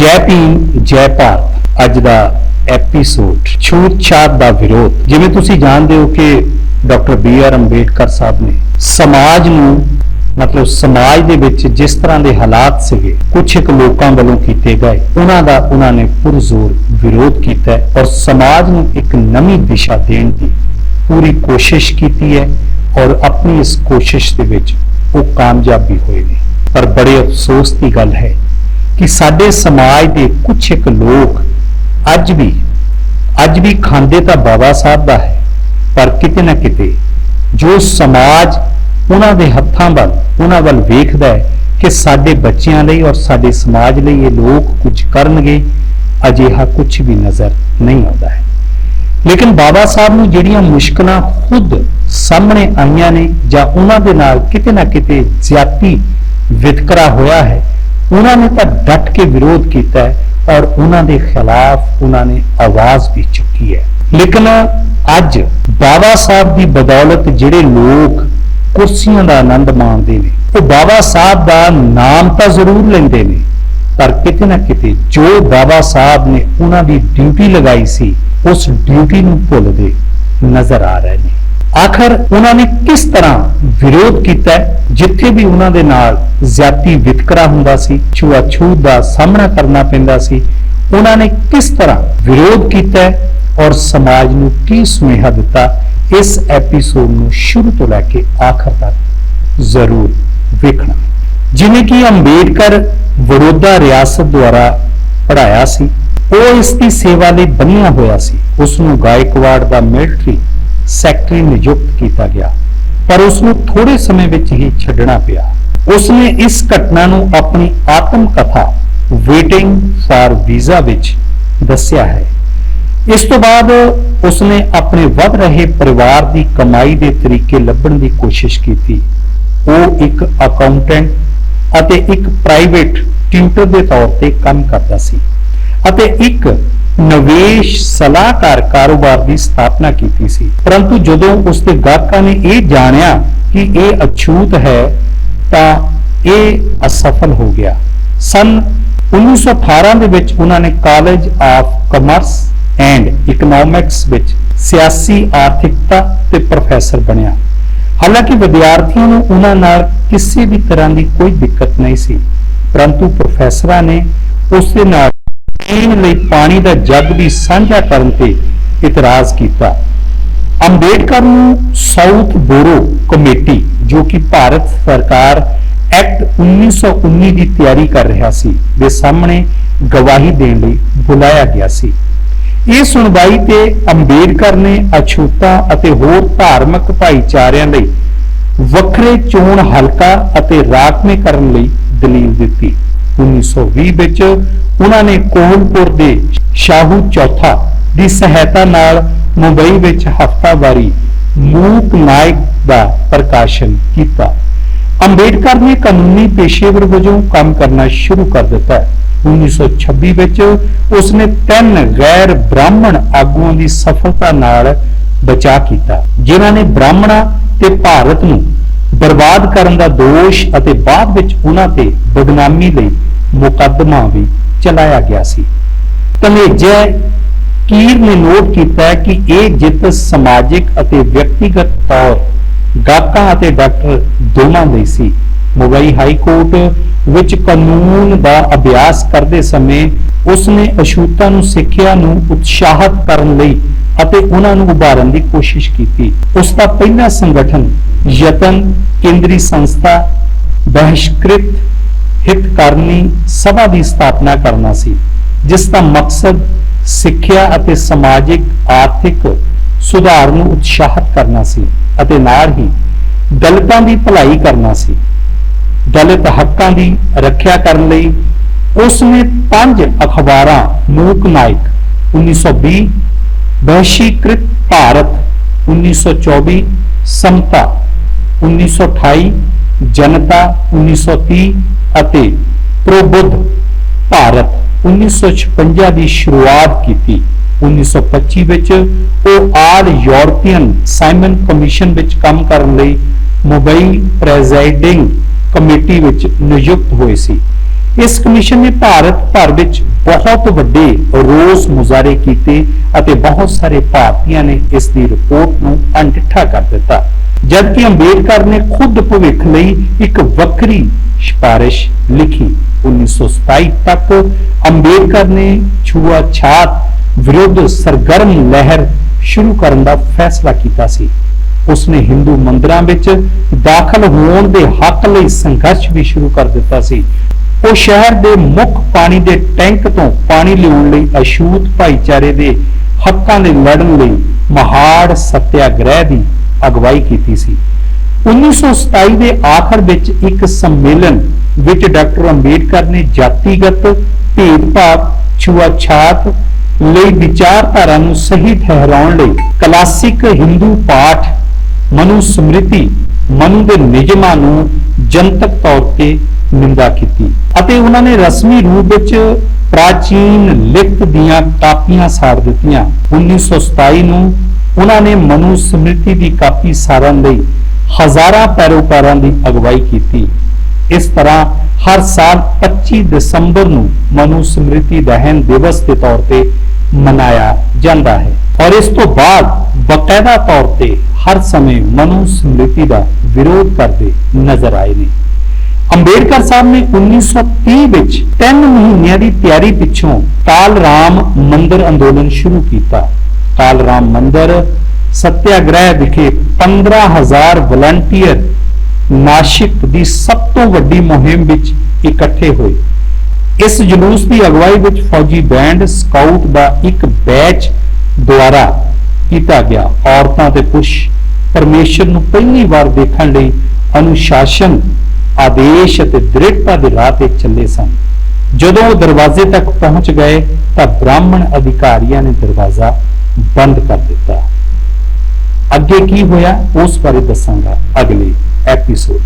ਜੈ ਭੀਮ, ਜੈ ਭਾਰਤ। ਅੱਜ ਦਾ ਐਪੀਸੋਡ ਛੂਤਛਾਤ ਦਾ ਵਿਰੋਧ। ਜਿਵੇਂ ਤੁਸੀਂ ਜਾਣਦੇ ਹੋ ਕਿ doctor B R Ambedkar Sahib ਨੇ ਸਮਾਜ ਨੂੰ, ਮਤਲਬ ਸਮਾਜ ਦੇ ਵਿੱਚ ਜਿਸ ਤਰ੍ਹਾਂ ਦੇ ਹਾਲਾਤ ਸੀਗੇ ਕੁਝ ਇੱਕ ਲੋਕਾਂ ਵੱਲੋਂ ਕੀਤੇ ਗਏ, ਉਹਨਾਂ ਦਾ, ਉਹਨਾਂ ਨੇ ਪੁਰਜ਼ੋਰ ਵਿਰੋਧ ਕੀਤਾ ਔਰ ਸਮਾਜ ਨੂੰ ਇੱਕ ਨਵੀਂ ਦਿਸ਼ਾ ਦੇਣ ਦੀ ਪੂਰੀ ਕੋਸ਼ਿਸ਼ ਕੀਤੀ ਹੈ ਔਰ ਆਪਣੀ ਇਸ ਕੋਸ਼ਿਸ਼ ਦੇ ਵਿੱਚ ਉਹ ਕਾਮਯਾਬ ਵੀ ਹੋਏ ਨੇ। ਪਰ ਬੜੇ ਅਫਸੋਸ ਦੀ ਗੱਲ ਹੈ ਕਿ ਸਾਡੇ ਸਮਾਜ ਦੇ ਕੁਝ ਇੱਕ ਲੋਕ ਅੱਜ ਵੀ ਅੱਜ ਵੀ ਖਾਂਦੇ ਤਾਂ ਬਾਬਾ ਸਾਹਿਬ ਦਾ ਹੈ, ਪਰ ਕਿਤੇ ਨਾ ਕਿਤੇ ਜੋ ਸਮਾਜ ਉਹਨਾਂ ਦੇ ਹੱਥਾਂ ਵੱਲ, ਉਹਨਾਂ ਵੱਲ ਵੇਖਦਾ ਹੈ ਕਿ ਸਾਡੇ ਬੱਚਿਆਂ ਲਈ ਔਰ ਸਾਡੇ ਸਮਾਜ ਲਈ ਇਹ ਲੋਕ ਕੁਝ ਕਰਨਗੇ, ਅਜਿਹਾ ਕੁਝ ਵੀ ਨਜ਼ਰ ਨਹੀਂ ਆਉਂਦਾ ਹੈ। ਲੇਕਿਨ ਬਾਬਾ ਸਾਹਿਬ ਨੂੰ ਜਿਹੜੀਆਂ ਮੁਸ਼ਕਲਾਂ ਖੁਦ ਸਾਹਮਣੇ ਆਈਆਂ ਨੇ ਜਾਂ ਉਹਨਾਂ ਦੇ ਨਾਲ ਕਿਤੇ ਨਾ ਕਿਤੇ ਜ਼ਿਆਤੀ ਵਿਤਕਰਾ ਹੋਇਆ ਹੈ ਉਹਨਾਂ ਨੇ ਤਾਂ ਡਟ ਕੇ ਵਿਰੋਧ ਕੀਤਾ ਹੈ ਔਰ ਉਹਨਾਂ ਦੇ ਖਿਲਾਫ ਉਹਨਾਂ ਨੇ ਆਵਾਜ਼ ਵੀ ਚੁੱਕੀ ਹੈ। ਲੇਕਿਨ ਅੱਜ ਬਾਬਾ ਸਾਹਿਬ ਦੀ ਬਦੌਲਤ ਜਿਹੜੇ ਲੋਕ ਕੁਰਸੀਆਂ ਦਾ ਆਨੰਦ ਮਾਣਦੇ ਨੇ, ਉਹ ਬਾਬਾ ਸਾਹਿਬ ਦਾ ਨਾਮ ਤਾਂ ਜ਼ਰੂਰ ਲੈਂਦੇ ਨੇ, ਪਰ ਕਿਤੇ ਨਾ ਕਿਤੇ ਜੋ ਬਾਬਾ ਸਾਹਿਬ ਨੇ ਉਹਨਾਂ ਦੀ ਡਿਊਟੀ ਲਗਾਈ ਸੀ, ਉਸ ਡਿਊਟੀ ਨੂੰ ਭੁੱਲਦੇ ਨਜ਼ਰ ਆ ਰਹੇ ਨੇ। ਆਖਰ ਉਹਨਾਂ ਨੇ ਕਿਸ ਤਰ੍ਹਾਂ ਵਿਰੋਧ ਕੀਤਾ ਜਿੱਥੇ ਵੀ ਉਹਨਾਂ ਦੇ ਨਾਲ ਜ਼ਿਆਤੀ ਵਿਤਕਰਾ ਹੁੰਦਾ ਸੀ, ਛੂਆ-ਛੂਤ ਦਾ ਸਾਹਮਣਾ ਕਰਨਾ ਪੈਂਦਾ ਸੀ, ਉਹਨਾਂ ਨੇ ਕਿਸ ਤਰ੍ਹਾਂ ਵਿਰੋਧ ਕੀਤਾ ਔਰ ਸਮਾਜ ਨੂੰ ਕੀ ਸੁਨੇਹਾ ਦਿੱਤਾ, ਇਸ ਐਪੀਸੋਡ ਨੂੰ ਸ਼ੁਰੂ ਤੋਂ ਲੈ ਕੇ ਆਖਰ ਤੱਕ ਜ਼ਰੂਰ ਵੇਖਣਾ। ਜਿਵੇਂ ਕਿ ਅੰਬੇਡਕਰ ਵੜੋਦਾ ਰਿਆਸਤ ਦੁਆਰਾ ਪੜਾਇਆ ਸੀ, ਉਹ ਇਸ ਦੀ ਸੇਵਾ ਲਈ ਬੰਨਿਆ ਹੋਇਆ ਸੀ। ਉਸ ਨੂੰ ਗਾਇਕਵਾੜ ਦਾ ਮਿਲਟਰੀ ਸੈਕਟਰੀ ਨਿਯੁਕਤ ਕੀਤਾ ਗਿਆ। ਪਰ ਉਸ ਨੂੰ ਥੋੜੇ ਸਮੇਂ ਵਿੱਚ ਹੀ ਛੱਡਣਾ ਪਿਆ। ਉਸ ਨੇ ਇਸ ਘਟਨਾ ਨੂੰ ਆਪਣੀ ਆਤਮ ਕਥਾ ਵੇਟਿੰਗ ਫਾਰ ਵੀਜ਼ਾ ਵਿੱਚ ਦੱਸਿਆ ਹੈ। ਇਸ ਤੋਂ ਬਾਅਦ ਉਸਨੇ ਆਪਣੇ ਵੱਧ ਰਹੇ ਪਰਿਵਾਰ ਦੀ ਕਮਾਈ ਦੇ ਤਰੀਕੇ ਲੱਭਣ ਦੀ ਕੋਸ਼ਿਸ਼ ਕੀਤੀ। ਉਹ ਇੱਕ ਅਕਾਊਂਟੈਂਟ ਅਤੇ ਇੱਕ ਪ੍ਰਾਈਵੇਟ ਟਿਊਟਰ ਦੇ ਤੌਰ ਤੇ ਕੰਮ ਕਰਦਾ ਸੀ। ਅਤੇ ਇੱਕ ਨਿਵੇਸ਼ ਸਲਾਹਕਾਰ ਕਾਰੋਬਾਰ ਦੀ ਸਥਾਪਨਾ ਕੀਤੀ ਸੀ। ਪਰੰਤੂ ਜਦੋਂ ਉਸਦੇ ਗਾਹਕਾਂ ਨੇ ਇਹ ਜਾਣਿਆ ਕਿ ਇਹ ਅਛੂਤ ਹੈ, ਤਾਂ ਇਹ ਅਸਫਲ ਹੋ ਗਿਆ। ਸਨ 1918 ਦੇ ਵਿੱਚ ਉਹਨਾਂ ਨੇ college of commerce and economics ਵਿੱਚ ਸਿਆਸੀ ਆਰਥਿਕਤਾ ਤੇ ਪ੍ਰੋਫੈਸਰ ਬਣਿਆ। ਹਾਲਾਂਕਿ ਵਿਦਿਆਰਥੀਆਂ ਨੂੰ ਉਹਨਾਂ ਨਾਲ ਕਿਸੇ ਵੀ ਤਰ੍ਹਾਂ ਦੀ ਕੋਈ ਦਿੱਕਤ ਨਹੀਂ ਸੀ, ਪਰੰਤੂ ਪ੍ਰੋਫੈਸਰਾਂ ਨੇ ਉਸ ਦੇ ਨਾਲ ਪੀਣ ਲਈ ਪਾਣੀ ਦਾ ਜੱਗ ਵੀ ਸਾਂਝਾ ਕਰਨ ਤੇ ਇਤਰਾਜ਼ ਕੀਤਾ। ਅੰਬੇਡਕਰ ਨੂੰ ਸਾਊਥ ਬੋਰੋ ਕਮੇਟੀ, ਜੋ ਕਿ ਭਾਰਤ ਸਰਕਾਰ ਐਕਟ 1919 ਦੀ ਤਿਆਰੀ ਕਰ ਰਿਹਾ ਸੀ, ਦੇ ਸਾਹਮਣੇ ਗਵਾਹੀ ਦੇਣ ਲਈ ਬੁਲਾਇਆ ਗਿਆ ਸੀ। ਇਹ ਸੁਣਵਾਈ ਤੇ ਅੰਬੇਡਕਰ ਨੇ ਅਛੂਤਾ ਅਤੇ ਹੋਰ ਧਾਰਮਿਕ ਭਾਈਚਾਰਿਆਂ ਲਈ ਵੱਖਰੇ ਚੋਣ ਹਲਕਾ ਅਤੇ ਰਾਖਵੇਂ ਕਰਨ ਲਈ ਦਲੀਲ ਦਿੱਤੀ। 1920 ਵਿੱਚ ਉਹਨਾਂ ਨੇ ਕੋਹਲਪੁਰ ਦੇ ਸ਼ਾਹੂ ਚੌਥਾ ਦੀ ਸਹਾਇਤਾ ਨਾਲ ਮੁੰਬਈ ਵਿੱਚ ਹਫ਼ਤਾਵਾਰੀ ਮੂਕ ਨਾਇਕ ਦਾ ਪ੍ਰਕਾਸ਼ਨ ਕੀਤਾ। ਅੰਬੇਡਕਰ ਨੇ ਕਾਨੂੰਨੀ ਪੇਸ਼ੇਵਰ ਵਜੋਂ ਕੰਮ ਕਰਨਾ ਸ਼ੁਰੂ ਕਰ ਦਿੱਤਾ। 1926 ਵਿੱਚ ਉਸਨੇ ਤਿੰਨ ਗੈਰ ਬ੍ਰਾਹਮਣ ਆਗੂਆਂ ਦੀ ਸਫਲਤਾ ਨਾਲ ਬਚਾ ਕੀਤਾ, ਜਿਨ੍ਹਾਂ ਨੇ ਬ੍ਰਾਹਮਣਾਂ ਤੇ ਭਾਰਤ ਨੂੰ ਬਰਬਾਦ ਕਰਨ ਦਾ ਦੋਸ਼ ਅਤੇ ਬਾਅਦ ਵਿੱਚ ਉਹਨਾਂ ਤੇ ਬਦਨਾਮੀ ਲਈ ਮੁਕੱਦਮਾ ਵੀ ਚਲਾਇਆ ਗਿਆ ਸੀ। ਤਨੇਜੇ ਕੀਰ ਨੇ ਨੋਟ ਕੀਤਾ ਕਿ ਇਹ ਜਿੱਤ ਸਮਾਜਿਕ ਅਤੇ ਵਿਅਕਤੀਗਤ ਤੌਰ ਗਾਹਕਾਂ ਅਤੇ ਡਾਕਟਰ ਦੋਵਾਂ ਲਈ ਸੀ। ਮੁੰਬਈ ਹਾਈ ਕੋਰਟ ਵਿੱਚ ਕਾਨੂੰਨ ਦਾ ਅਭਿਆਸ ਕਰਦੇ ਸਮੇਂ ਉਸਨੇ ਅਸ਼ੂਤਾ ਨੂੰ ਸਿੱਖਿਆ ਨੂੰ ਉਤਸ਼ਾਹਤ ਕਰਨ ਲਈ ਅਤੇ ਉਹਨਾਂ ਨੂੰ ਉਭਾਰਨ ਦੀ ਕੋਸ਼ਿਸ਼ ਕੀਤੀ। ਉਸ ਦਾ ਪਹਿਲਾ ਸੰਗਠਨ ਯਤਨ ਕੇਂਦਰੀ ਸੰਸਥਾ ਬਹਿਸ਼ਕ੍ਰਿਤ ਹਿਤਕਾਰਨੀ ਸਭਾ ਦੀ ਸਥਾਪਨਾ ਕਰਨਾ ਸੀ, ਜਿਸ ਦਾ ਮਕਸਦ ਸਿੱਖਿਆ ਅਤੇ ਸਮਾਜਿਕ ਆਰਥਿਕ ਸੁਧਾਰ ਨੂੰ ਉਤਸ਼ਾਹਤ ਕਰਨਾ ਸੀ ਅਤੇ ਨਾਲ ਹੀ ਦਲਿਤਾਂ ਦੀ ਭਲਾਈ ਕਰਨਾ ਸੀ। ਦਲਿਤ ਹੱਕਾਂ ਦੀ ਰੱਖਿਆ ਕਰਨ ਲਈ ਉਸ ਨੇ ਪੰਜ ਅਖਬਾਰਾਂ, ਮੂਕ ਨਾਇਕ 1920 ਵਹਿਸ਼ੀਕ੍ਰਿਤ ਭਾਰਤ 1924 ਸਮਤਾ 1928 ਜਨਤਾ 1930 ਅਤੇ ਪ੍ਰਬੁੱਧ ਭਾਰਤ 1956 ਦੀ ਸ਼ੁਰੂਆਤ ਕੀਤੀ। 1925 ਵਿੱਚ ਉਹ ਆਲ ਯੂਰਪੀਅਨ ਸਾਈਮਨ ਕਮਿਸ਼ਨ ਵਿੱਚ ਕੰਮ ਕਰਨ ਲਈ ਮੁੰਬਈ ਪ੍ਰੈਜ਼ਾਈਡਿੰਗ ਕਮੇਟੀ ਵਿੱਚ ਨਿਯੁਕਤ ਹੋਏ ਸੀ। ਇਸ ਕਮਿਸ਼ਨ ਨੇ ਭਾਰਤ ਭਰ ਵਿੱਚ ਬਹੁਤ ਵੱਡੇ ਰੋਸ ਮੁਜ਼ਾਹਰੇ ਕੀਤੇ ਅਤੇ ਬਹੁਤ ਸਾਰੇ ਭਾਰਤੀਆਂ ਨੇ ਇਸ ਦੀ ਰਿਪੋਰਟ ਨੂੰ ਅਣਡਿੱਠਾ ਕਰ ਦਿੱਤਾ। ਜਦਕਿ ਅੰਬੇਡਕਰ ਨੇ ਖੁਦ ਭਵਿੱਖ ਲਈ ਇੱਕ ਵੱਖਰੀ ਸਿਫਾਰਿਸ਼ ਲਿਖੀ। 1927 ਤੱਕ ਅੰਬੇਡਕਰ ਨੇ ਛੂਆ-ਛਾਤ ਵਿਰੁੱਧ ਸਰਗਰਮ ਲਹਿਰ ਸ਼ੁਰੂ ਕਰਨ ਦਾ ਫੈਸਲਾ ਕੀਤਾ ਸੀ। ਉਸਨੇ ਹਿੰਦੂ ਮੰਦਰਾਂ ਵਿੱਚ ਦਾਖਲ ਹੋਣ ਦੇ ਹੱਕ ਲਈ ਸੰਘਰਸ਼ ਵੀ ਸ਼ੁਰੂ ਕਰ ਦਿੱਤਾ ਸੀ। ਉਹ ਸ਼ਹਿਰ ਦੇ ਮੁੱਖ ਪਾਣੀ ਦੇ ਟੈਂਕ ਤੋਂ ਪਾਣੀ ਲਿਆਉਣ ਲਈ ਅਛੂਤ ਭਾਈਚਾਰੇ ਦੇ ਹੱਕਾਂ ਦੇ ਲੜਨ ਲਈ ਮਹਾੜ ਸੱਤਿਆਗ੍ਰਹਿ ਦੀ ਅਗਵਾਈ ਕੀਤੀ ਸੀ। 1927 ਦੇ ਆਖਰ ਵਿੱਚ ਇੱਕ ਸੰਮੇਲਨ ਵਿੱਚ ਡਾਕਟਰ ਅੰਬੇਡਕਰ ਨੇ ਜਾਤੀਗਤ, ਭੇਦਭਾਵ, ਛੂਆਛਾਤ ਲਈ ਵਿਚਾਰਧਾਰਾ ਨੂੰ ਸਹੀ ਠਹਿਰਾਉਣ ਲਈ ਕਲਾਸਿਕ ਹਿੰਦੂ ਪਾਠ ਮਨੂ ਸਮ੍ਰਿਤੀ ਮਨੂ ਦੇ ਨਿਯਮਾਂ ਨੂੰ ਜਨਤਕ ਤੌਰ ਤੇ ਨਿੰਦਾ ਕੀਤੀ। ਅਤੇ ਉਹਨਾਂ ਨੇ ਰਸਮੀ ਰੂਪ ਵਿੱਚ ਪ੍ਰਾਚੀਨ ਲਿਖਤ ਦੀਆਂ ਕਾਪੀਆਂ ਸਾੜ ਦਿੱਤੀਆਂ। 1927 ਨੂੰ ਉਹਨਾਂ ਨੇ ਮਨੂ ਸਮ੍ਰਿਤੀ ਦੀ ਕਾਪੀ ਸਾੜਨ ਲਈ ਹਜ਼ਾਰਾਂ ਪੈਰੋਕਾਰਾਂ ਦੀ ਅਗਵਾਈ ਕੀਤੀ। ਇਸ ਤਰ੍ਹਾਂ ਹਰ ਸਾਲ 25 ਦਸੰਬਰ ਨੂੰ ਮਨੂ ਸਮ੍ਰਿਤੀ ਦਹਨ ਦਿਵਸ ਦੇ ਤੌਰ ਤੇ ਮਨਾਇਆ ਜਾਂਦਾ ਹੈ। ਔਰ ਇਸ ਤੋਂ ਬਾਅਦ ਬਕਾਇਦਾ ਤੌਰ ਤੇ ਹਰ ਸਮੇਂ ਮਨੂ ਸਮ੍ਰਿਤੀ ਦਾ ਵਿਰੋਧ ਕਰਦੇ ਨਜ਼ਰ ਆਏ ਨੇ। ਅੰਬੇਡਕਰ ਸਾਹਿਬ ਨੇ 1930 ਵਿੱਚ 3 ਮਹੀਨਿਆਂ ਦੀ ਤਿਆਰੀ ਪਿੱਛੋਂ ਕਾਲ ਰਾਮ ਮੰਦਿਰ ਅੰਦੋਲਨ ਸ਼ੁਰੂ ਕੀਤਾ। ਕਾਲ ਰਾਮ ਮੰਦਿਰ ਸੱਤਿਆਗ੍ਰਹਿ ਵਿਖੇ 15000 ਵਲੰਟੀਅਰ ਨਾਸ਼ਿਕ ਦੀ ਸਭ ਤੋਂ ਵੱਡੀ ਮੁਹਿੰਮ ਵਿੱਚ ਇਕੱਠੇ ਹੋਏ। ਇਸ ਜਲੂਸ ਦੀ ਅਗਵਾਈ ਵਿੱਚ ਫੌਜੀ ਬੈਂਡ, ਸਕਾਊਟ ਦਾ ਇੱਕ ਬੈਚ ਦੁਆਰਾ ਕੀਤਾ ਗਿਆ। ਔਰਤਾਂ ਤੇ ਪੁਰਸ਼ ਪਰਮੇਸ਼ਰ ਨੂੰ ਪਹਿਲੀ ਵਾਰ ਦੇਖਣ ਲਈ ਅਨੁਸ਼ਾਸਨ ਆਦੇਸ਼ ਅਤੇ ਦ੍ਰਿੜਤਾ ਦੇ ਰਾਹ ਤੇ ਚੱਲੇ ਸਨ। ਜਦੋਂ ਉਹ ਦਰਵਾਜ਼ੇ ਤੱਕ ਪਹੁੰਚ ਗਏ, ਤਾਂ ਬ੍ਰਾਹਮਣ ਅਧਿਕਾਰੀਆਂ ਨੇ ਦਰਵਾਜ਼ਾ ਬੰਦ ਕਰ ਦਿੱਤਾ। ਅੱਗੇ ਕੀ ਹੋਇਆ, ਉਸ ਬਾਰੇ ਦੱਸਾਂਗਾ ਅਗਲੇ ਐਪੀਸੋਡ